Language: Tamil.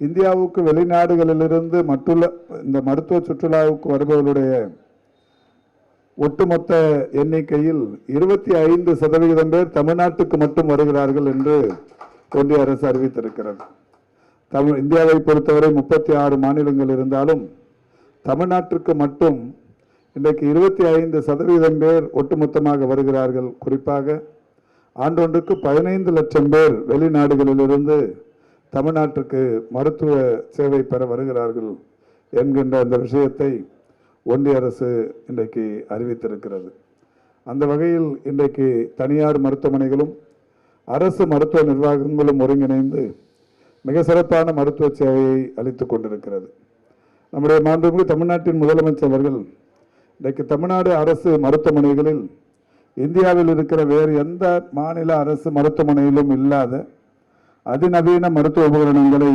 இந்தியாவுக்கு வெளிநாடுகளிலிருந்து மட்டுள்ள இந்த மருத்துவ சுற்றுலாவுக்கு வருபவர்களுடைய ஒட்டுமொத்த எண்ணிக்கையில் இருபத்தி ஐந்து சதவிகிதம் பேர் தமிழ்நாட்டுக்கு மட்டும் வருகிறார்கள் என்று ஒன்றிய அரசு அறிவித்திருக்கிறது. தமிழ் இந்தியாவை பொறுத்தவரை முப்பத்தி ஆறு மாநிலங்கள் இருந்தாலும் தமிழ்நாட்டிற்கு மட்டும் இன்றைக்கு இருபத்தி ஐந்து சதவீதம் பேர் ஒட்டுமொத்தமாக வருகிறார்கள். குறிப்பாக ஆண்டொன்றுக்கு பதினைந்து லட்சம் பேர் வெளிநாடுகளிலிருந்து தமிழ்நாட்டுக்கு மருத்துவ சேவை பெற வருகிறார்கள் என்கின்ற அந்த விஷயத்தை ஒன்றிய அரசு இன்றைக்கு அறிவித்திருக்கிறது. அந்த வகையில் இன்றைக்கு தனியார் மருத்துவமனைகளும் அரசு மருத்துவ நிர்வாகங்களும் ஒருங்கிணைந்து மிக சிறப்பான மருத்துவ சேவையை அளித்து கொண்டிருக்கிறது. நம்முடைய மாண்புமிகு தமிழ்நாட்டின் முதலமைச்சர் அவர்கள் இன்றைக்கு தமிழ்நாடு அரசு மருத்துவமனைகளில் இந்தியாவில் இருக்கிற வேறு எந்த மாநில அரசு மருத்துவமனையிலும் இல்லாத அதிநவீன மருத்துவ உபகரணங்களை